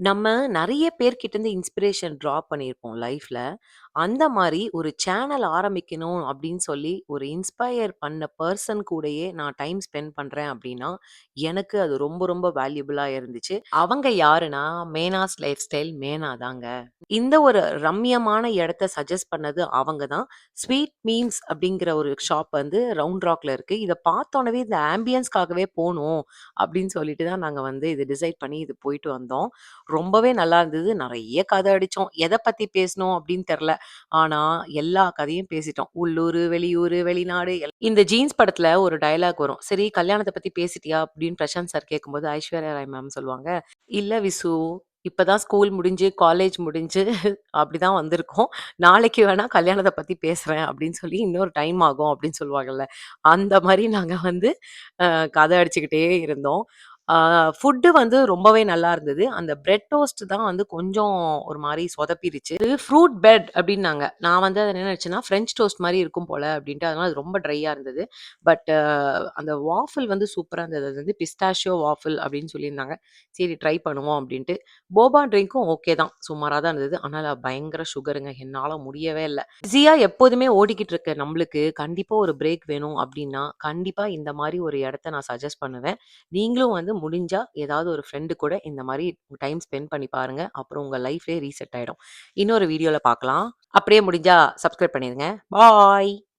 நம்ம நெறைய பேர்கிட்டருந்து inspiration draw பண்ணியிருப்போம் லைஃப்ல. அந்த மாரி ஒரு சேனல் ஆரம்பிக்கணும் அப்படின்னு சொல்லி, ஒரு இன்ஸ்பயர் பண்ண பெர்சன் கூடயே நான் டைம் ஸ்பெண்ட் பண்றேன் அப்படின்னா, எனக்கு அது ரொம்ப ரொம்ப வேல்யூபிளா இருந்துச்சு. அவங்க யாருன்னா, மேனாஸ் லைஃப் ஸ்டைல் மேனா தாங்க. இந்த ஒரு ரம்மியமான இடத்த சஜஸ்ட் பண்ணது அவங்க தான். ஸ்வீட் மீம்ஸ் அப்படிங்கிற ஒரு ஷாப் வந்து ரவுண்ட் ராக்ல இருக்கு. இத பார்த்தோனவே இந்த ஆம்பியன்ஸ்க்காகவே போணும் அப்படின்னு சொல்லிட்டு தான் நாங்க வந்து இது டிசைட் பண்ணி இது போயிட்டு வந்தோம். ரொம்பவே நல்லா இருந்தது. நெறைய கதை அடிச்சோம். எத பத்தி பேசினோம் அப்படின்னு தெர்ல. ஆனா, எல்லா கதையும் பேசிட்டோம். உள்ளூரு, வெளியூரு, வெளிநாடு எல் இந்த ஜீன்ஸ் படத்துல ஒரு டயலாக் வரும். "சரி கல்யாணத்த பத்தி பேசிட்டியா?" அப்படின்னு பிரசாந்த் சார் கேட்கும்போது, ஐஸ்வர்யா ராய் மேம் சொல்லுவாங்க, "இல்ல விசு. இப்பதான் ஸ்கூல் முடிஞ்சு, காலேஜ் முடிஞ்சு அப்படிதான் வந்திருக்கோம். நாளைக்கு வேணா கல்யாணத்த பத்தி பேசுறேன்." அப்படின்னு சொல்லி, "இன்னொரு டைம் ஆகும்." அப்படின்னு சொல்லுவாங்கல்ல. அந்த மாரி நாங்க வந்து அ கதை அடிச்சுக்கிட்டே இருந்தோம். ஃபுட்டு வந்து ரொம்பவே நல்லா இருந்தது. அந்த பிரெட் டோஸ்ட் தான் வந்து கொஞ்சம் ஒரு மாதிரி சொதப்பிருச்சு. இது ஃப்ரூட் பெட் அப்படின்னாங்க நான் வந்து அதை என்ன நெனச்சேன்னா, ஃப்ரெஞ்ச் டோஸ்ட் மாதிரி இருக்கும் போல அப்படின்ட்டு அதனால அது ரொம்ப ட்ரையாக இருந்தது. பட் அந்த வாஃபில் வந்து சூப்பராக இருந்தது. அது வந்து பிஸ்டாஷியோ வாஃபில் அப்படின்னு சொல்லியிருந்தாங்க. சரி ட்ரை பண்ணுவோம் அப்படின்ட்டு போபா ட்ரிங்க்கும் ஓகே தான். சுமாராக தான் இருந்தது. ஆனால் பயங்கர சுகருங்க. என்னால் முடியவே இல்லை பிஸியா எப்போதுமே ஓடிக்கிட்டு இருக்க நம்மளுக்கு கண்டிப்பாக ஒரு பிரேக் வேணும் அப்படின்னா கண்டிப்பாக இந்த மாதிரி ஒரு இடத்த நான் சஜஸ்ட் பண்ணுவேன். நீங்களும் வந்து முடிஞ்சா ஏதாவது ஒரு ஃப்ரெண்டு கூட இந்த மாதிரி டைம் ஸ்பெண்ட் பண்ணி பாருங்க. அப்புறம் உங்க லைஃப்லேயே ரீசெட் ஆயிடும். இன்னொரு வீடியோவில் பார்க்கலாம். அப்படியே முடிஞ்சா சப்ஸ்கிரைப் பண்ணிருங்க. பாய்.